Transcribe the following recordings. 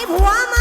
live woman.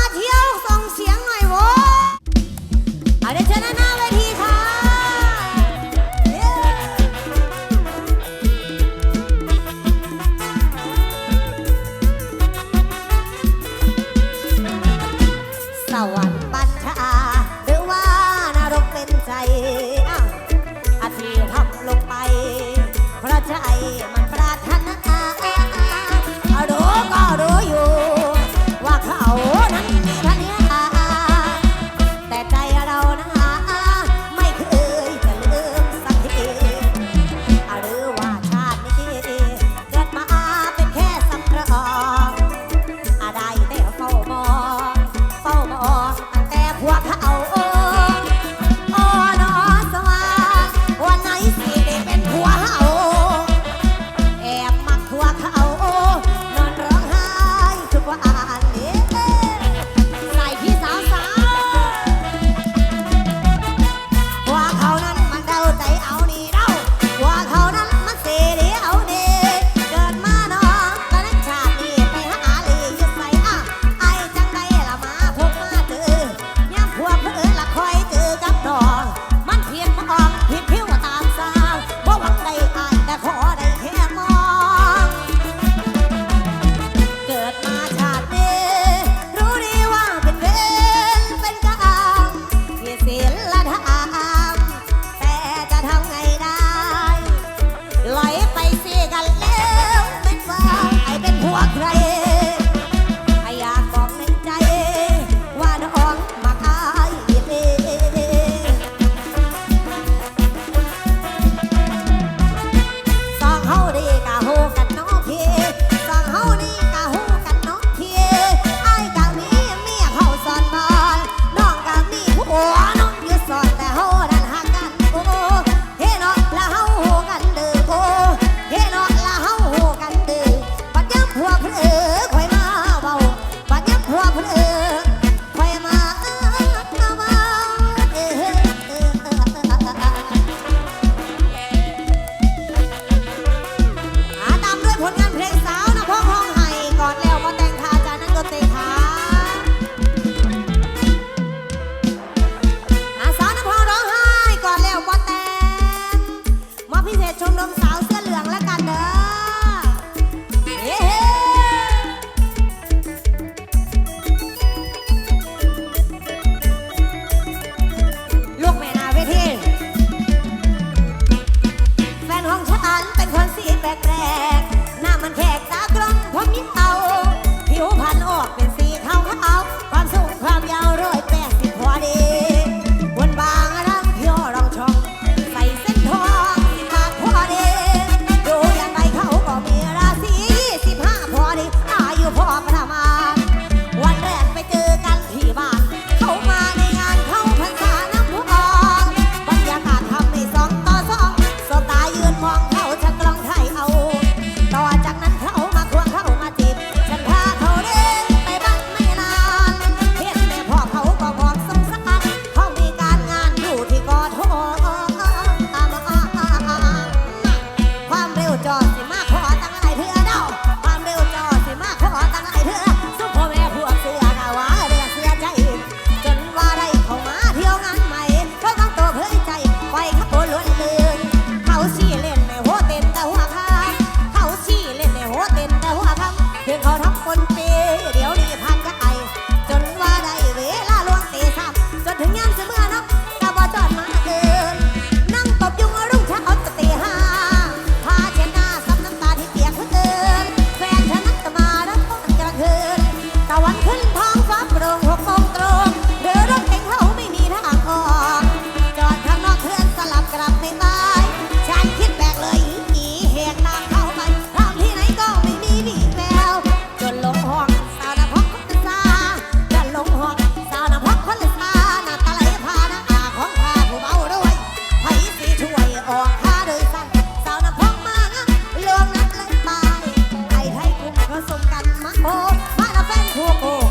Me there turn up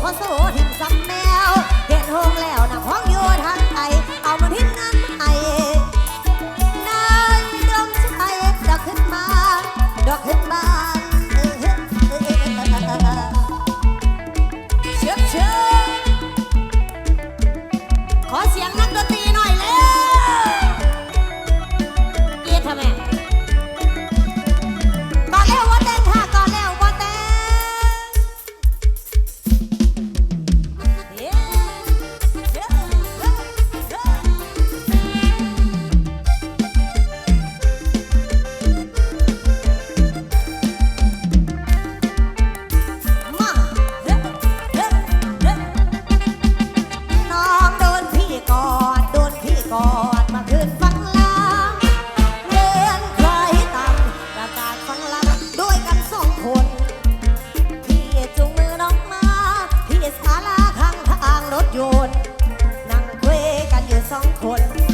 あそう。 น นั่งคุยกันอยู่สองคน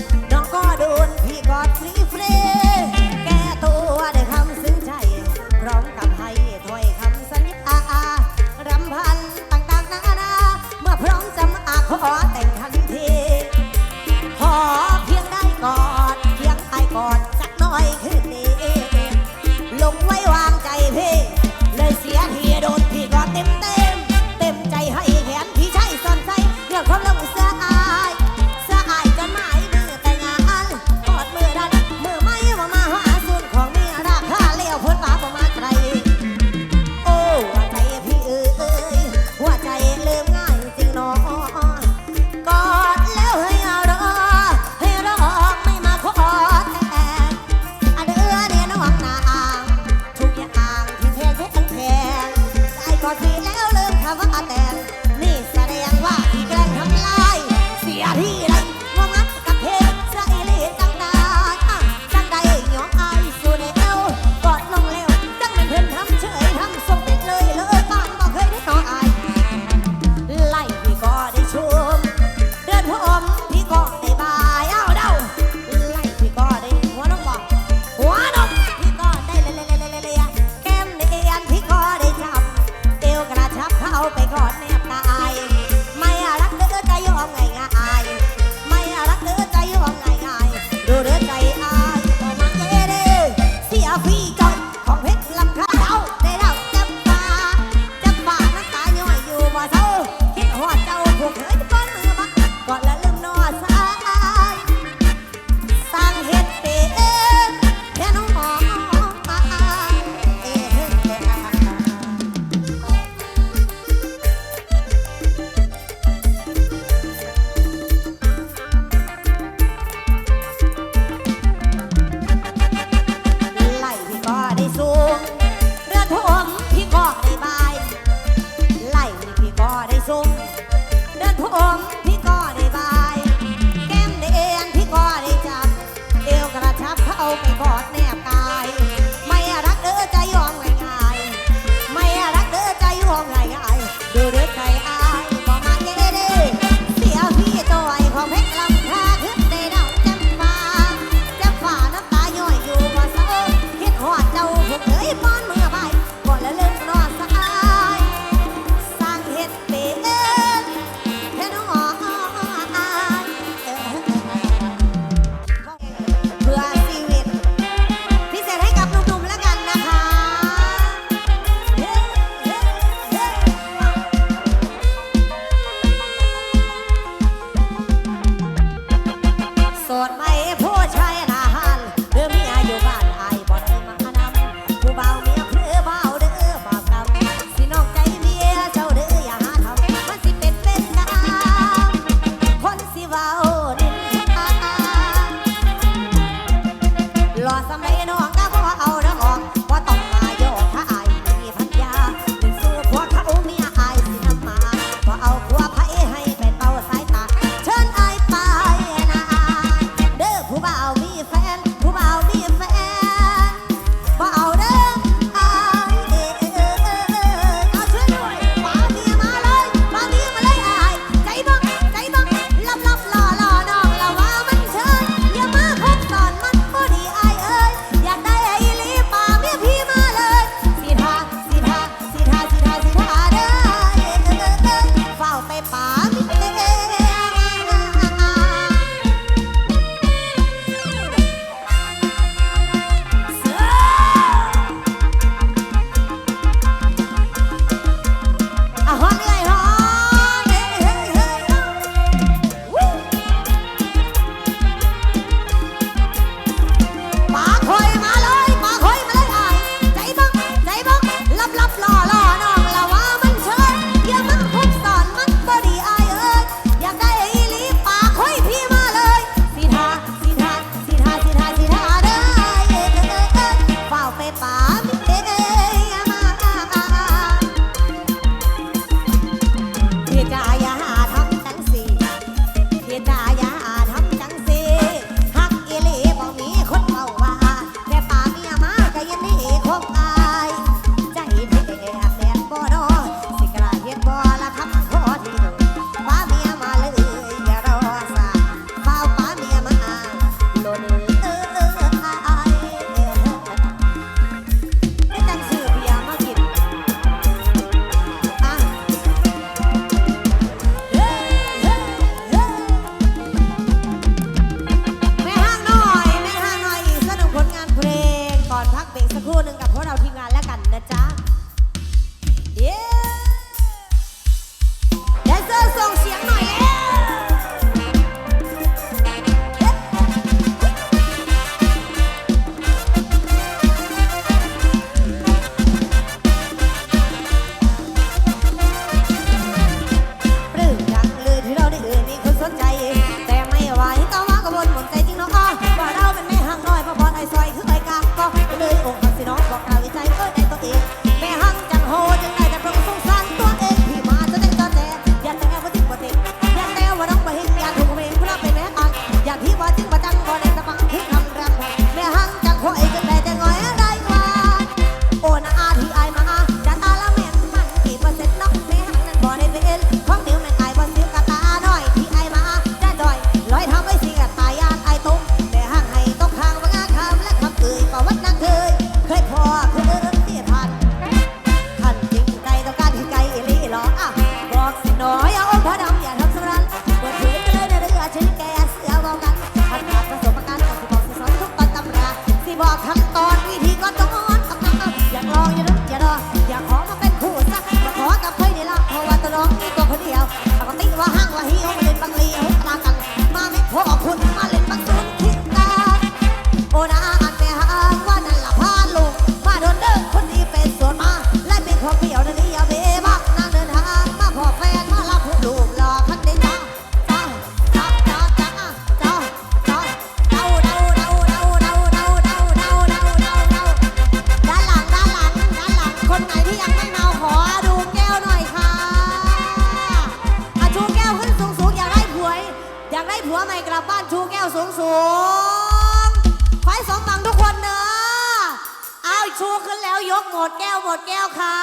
กหมดแก้วหมดแก้วค่ะ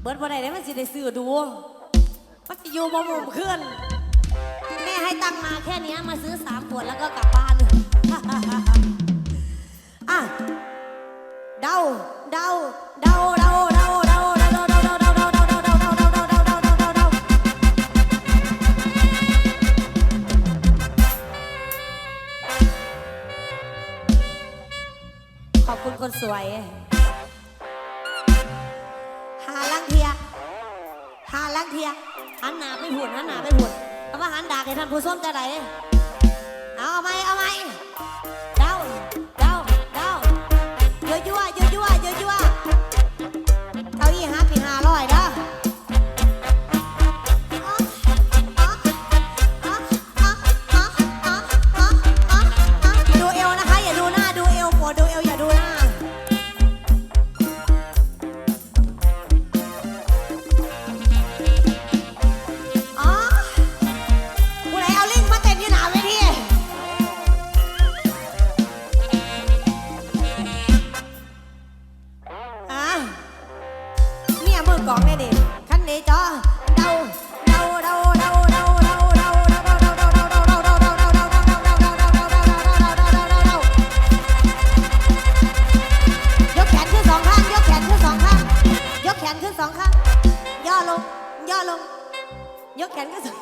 เบิร์ดวันไหนได้มันสิได้ซื้อดูมันจะอยู่มุมุลื่อนแม่ให้ตังมาแค่นี้มาซื้อสามขวดแล้วก็กลับบ้านอะเดาเดาเดาเดา คนสวย หาลังเทีย หาลังเทียหันหน้าไปหุ่นหันหน้าไปหุ่นเอามาหันดากให้ท่านผู้ชมจะไหนเอาไหมเอา สองข้าง ย่อลง ย่อลง ยกแขนขึ้นสูง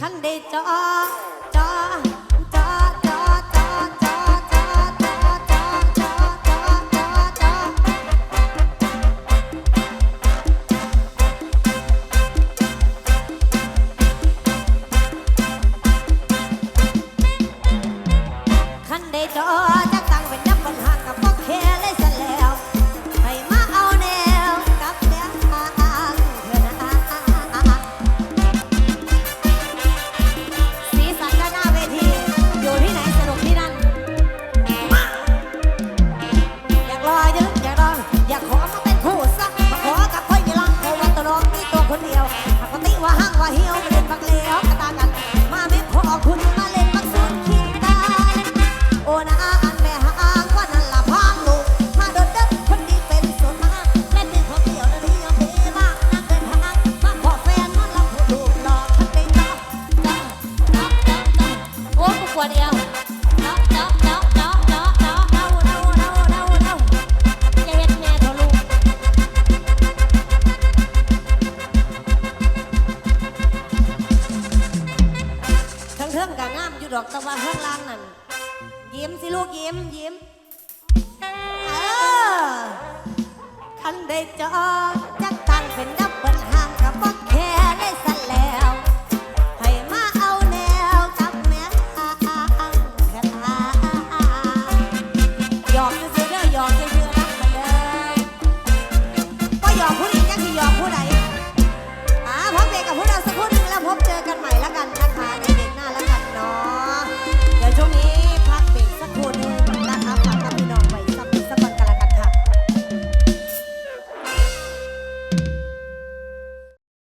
ขั้นเดจอ